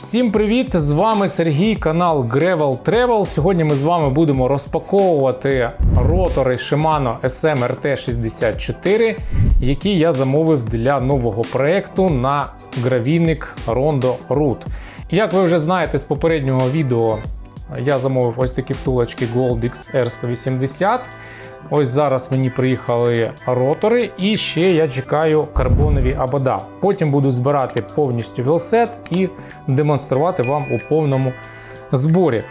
Всім привіт! З вами Сергій, канал Gravel Travel. Сьогодні ми з вами будемо розпаковувати ротори Shimano SM-RT64, які я замовив для нового проекту на гравійник Rondo Root. Як ви вже знаєте з попереднього відео, я замовив ось такі втулочки Goldix R180. Ось зараз мені приїхали ротори, і ще я чекаю карбонові абода. Потім буду збирати повністю велсет і демонструвати вам у повному зборі.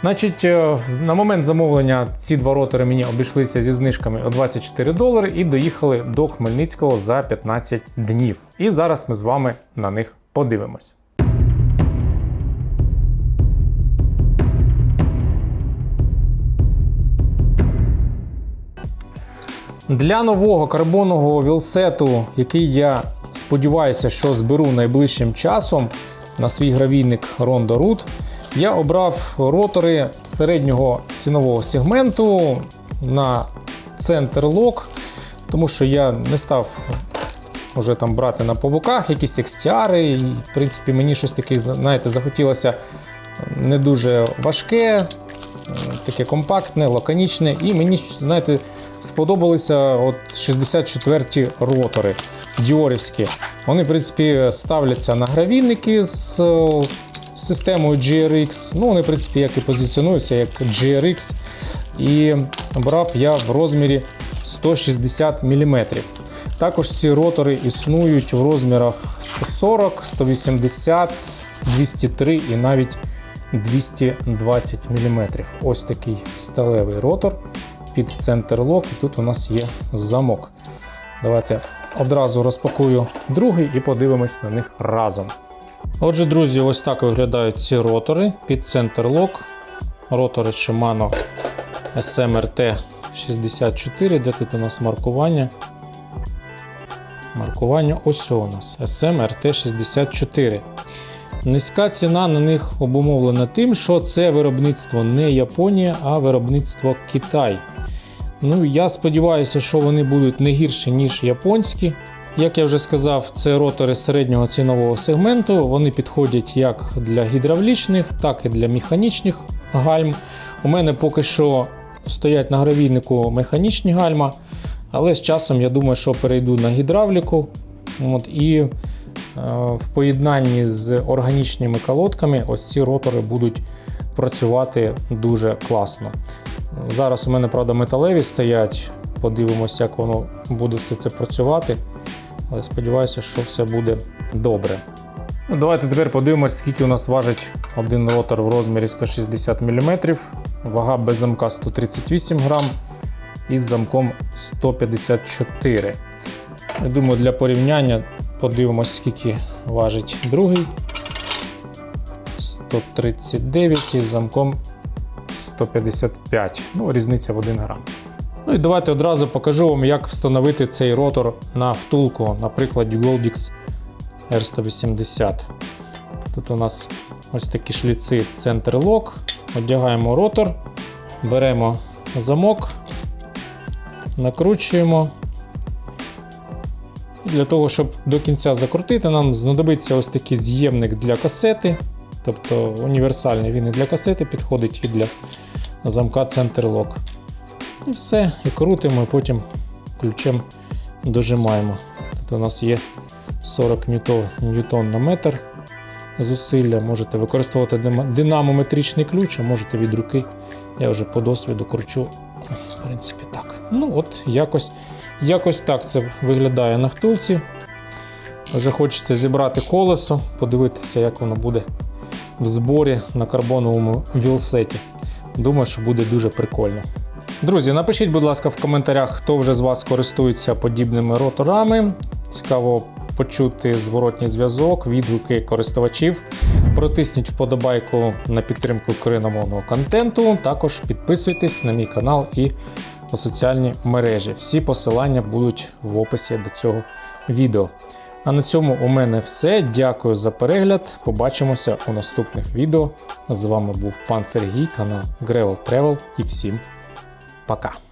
Значить, е, на момент замовлення ці два ротори мені обійшлися зі знижками у 24 долари і доїхали до Хмельницького за 15 днів. І зараз ми з вами на них подивимось. Для нового карбонового вілсету, який я сподіваюся, що зберу найближчим часом на свій гравійник Rondo Root, я обрав ротори середнього цінового сегменту на центр лок, тому що я не став вже там брати на побоках якісь XTR, і в принципі мені щось таке, знаєте, захотілося не дуже важке, таке компактне, лаконічне, і мені, знаєте, сподобалися от 64-ті ротори діорівські. Вони, в принципі, ставляться на гравійники з системою GRX. Ну, вони, в принципі, як і позиціонуються як GRX. І брав я в розмірі 160 мм. Також ці ротори існують в розмірах 140, 180, 203 і навіть 220 мм. Ось такий сталевий ротор під центр лок, і тут у нас є замок. Давайте одразу розпакую другий і подивимось на них разом. Отже, друзі, ось так виглядають ці ротори під центр лок. Ротори Shimano SMRT 64, де тут у нас маркування. Маркування ось у нас SMRT 64. Низька ціна на них обумовлена тим, що це виробництво не Японія, а виробництво Китай. Ну, я сподіваюся, що вони будуть не гірші, ніж японські. Як я вже сказав, це ротори середнього цінового сегменту. Вони підходять як для гідравлічних, так і для механічних гальм. У мене поки що стоять на гравійнику механічні гальма, але з часом я думаю, що перейду на гідравліку. От, і в поєднанні з органічними колодками ось ці ротори будуть працювати дуже класно. Зараз у мене, правда, металеві стоять. Подивимося, як воно буде все це працювати. Але сподіваюся, що все буде добре. Ну, давайте тепер подивимося, скільки у нас важить один ротор в розмірі 160 мм, вага без замка 138 грам із замком 154. Я думаю, для порівняння подивимося, скільки важить другий. 139 із замком 155. Ну, різниця в 1 грам. Ну і давайте одразу покажу вам, як встановити цей ротор на втулку, на прикладі Goldix R180. Тут у нас ось такі шліци центр лок. Одягаємо ротор, беремо замок, накручуємо. Для того, щоб до кінця закрутити, нам знадобиться ось такий з'ємник для касети. Тобто універсальний він і для касети підходить, і для замка центр лок. І все, і крутимо, і потім ключем дожимаємо. Тут у нас є 40 ньютон, ньютон на метр зусилля. Можете використовувати динамометричний ключ, а можете від руки. Я вже по досвіду кручу. В принципі, так. Ну, от, якось, якось так це виглядає на втулці. Вже хочеться зібрати колесо, подивитися, як воно буде в зборі на карбоновому вілсеті. Думаю, що буде дуже прикольно. Друзі, напишіть, будь ласка, в коментарях, хто вже з вас користується подібними роторами. Цікаво почути зворотній зв'язок, відгуки користувачів. Протисніть вподобайку на підтримку україномовного контенту. Також підписуйтесь на мій канал і у соціальні мережі. Всі посилання будуть в описі до цього відео. А на цьому у мене все. Дякую за перегляд. Побачимося у наступних відео. З вами був пан Сергій, канал Gravel Travel і всім пока.